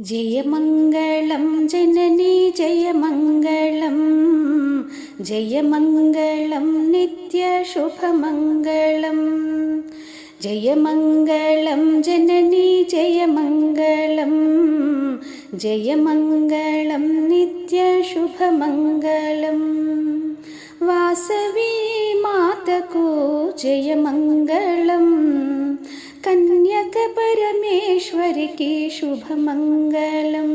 జయమంగళం జననీ జయమంగళం జయమంగళం నిత్య శుభమంగళం జయమంగళం జననీ జయమంగళం జయమంగళం నిత్య శుభమంగళం. వాసవి మాతకు జయమంగళం కన్యక పరమేశ్వరికి శుభమంగళం.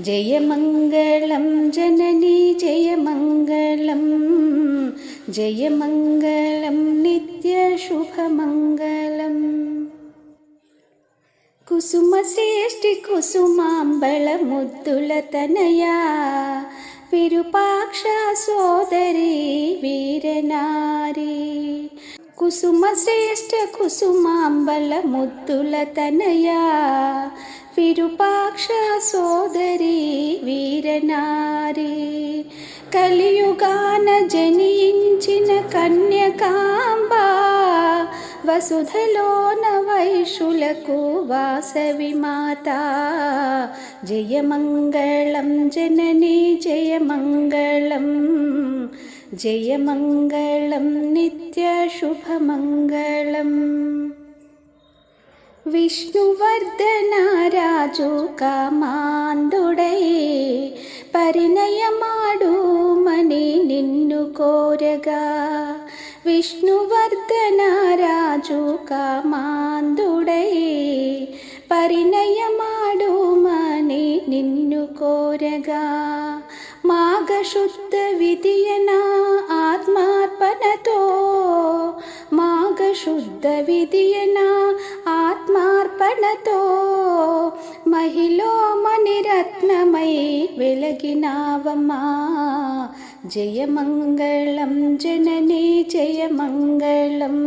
జయమంగళం జననీ జయమంగళం. జయమంగళం నిత్య శుభమంగళం. కుసుమ శ్రేష్ఠి కుసుమాంబళ ముద్దుల తనయా. విరూపాక్ష సోదరి వీరనారి కుసుమ శ్రేష్ఠ కుసుమాంబల ముద్దుల తనయా. విరూపాక్ష సోదరి వీరనారి. కలియుగాన జనించిన కన్యకాంబ. వసుధలోన వైశులకు వాసవి మాత. జయమంగళం జననీ జయమంగళం ജയമംഗളം നിത്യശുഭമംഗളം. വിഷ്ണുവർദ്ധന രാജു കാമാന്തുടേ പരിണയമാടൂ മണി നിന്നു കോരക. വിഷ്ണുവർദ്ധന രാജു കാമാന്തുടേ പരിണയമാടൂ മണി നിന്നു കോരക. മാഘശുദ്ധ വിധിയനാ మాఘశుద్ధ విధియన ఆత్మార్పణతో మహిళో మణిరత్నమై వెలగినావమ్మా. జయమంగళం జననీ జయమంగళం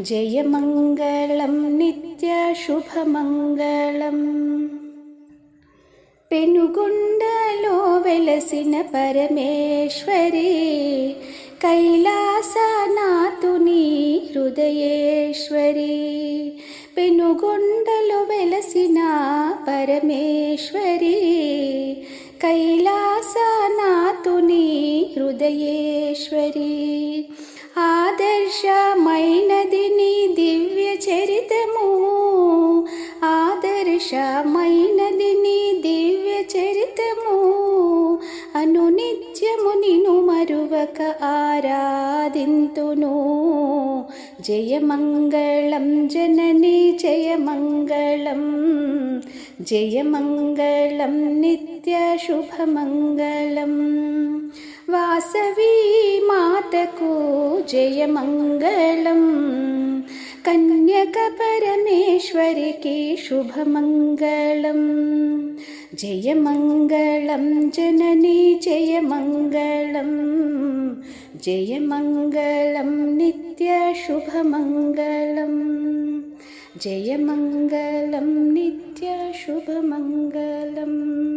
జయమంగళం నిత్య శుభమంగళం పెనుగుండలో వెలసిన పరమేశ్వరి కైలాసనాథుని హృదయేశ్వరి పెనుగొండలు వెలసిన పరమేశ్వరి కైలాసనాథుని హృదయేశ్వరి. ఆదర్శమైనది నీ దివ్య చరితము ఆదర్శమై ఆరాధింతును జయమంగళం జనని జయమంగళం జయమంగళం నిత్య శుభమంగళం. వాసవి మాతకు జయమంగళం కన్యక పరమేశ్వరికి శుభమంగళం. జయమంగళం జననీ జయమంగళం जयमङ्गलं नित्यशुभमङ्गलम्। जयमङ्गलं नित्यशुभमङ्गलम्।